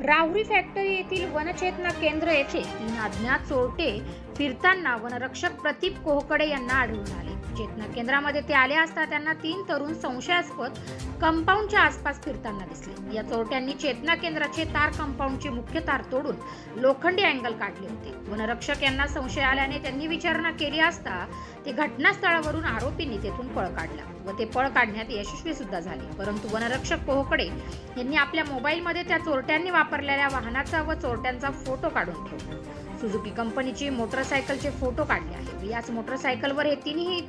Rahuri factory येथील वनचेतना केंद्र येथे तीन अज्ञात चोरटे फिरताना वनरक्षक प्रतीप कोहकडे यांना आढळून आले. चेतना केंद्रामध्ये ते आले असता त्यांना तीन तरुण संशयास्पद कंपाऊंडच्या आसपास फिरताना दिसले. या चोरट्यांनी चेतना केंद्राचे तार कंपाऊंडचे मुख्य तार तोडून लोखंडी अँगल काढले होते. वनरक्षक यांना संशय आल्याने त्यांनी विचारणा केली असता ते घटनास्थळावरून आरोपींनी तेथून पळ काढला व ते पळ काढण्यात यशस्वी सुद्धा झाले. परंतु वनरक्षक कोहकडे यांनी आपल्या मोबाईलमध्ये त्या चोरट्यांनी वापरलेल्या वाहनाचा व चोरट्यांचा फोटो काढून ठेवला. सुझुकी कंपनीची मोटरसायकलचे फोटो काढले आहेत. याच मोटरसायकलवर हे तिन्ही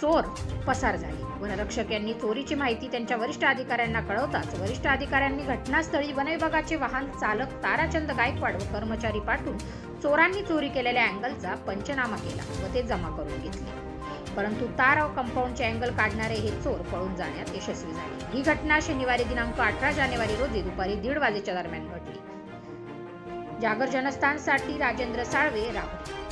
चोर पसार झाले. वनरक्षक यांनी चोरीची माहिती त्यांच्या वरिष्ठ अधिकाऱ्यांना कळवताच वरिष्ठ अधिकाऱ्यांनी घटनास्थळी वनविभागाचे वाहन चालक ताराचंद गायकवाड व कर्मचारी पाठवून चोरांनी चोरी केलेल्या अँगलचा पंचनामा केला व ते जमा करून घेतले. परंतु तार व कंपाऊंडचे अँगल काढणारे हे चोर पळून जाण्यात यशस्वी झाले. ही घटना शनिवारी दिनांक अठरा जानेवारी रोजी दुपारी दीड वाजेच्या दरम्यान घडली. जागर जनस्थानसाठी राजेंद्र साळवे राहुरी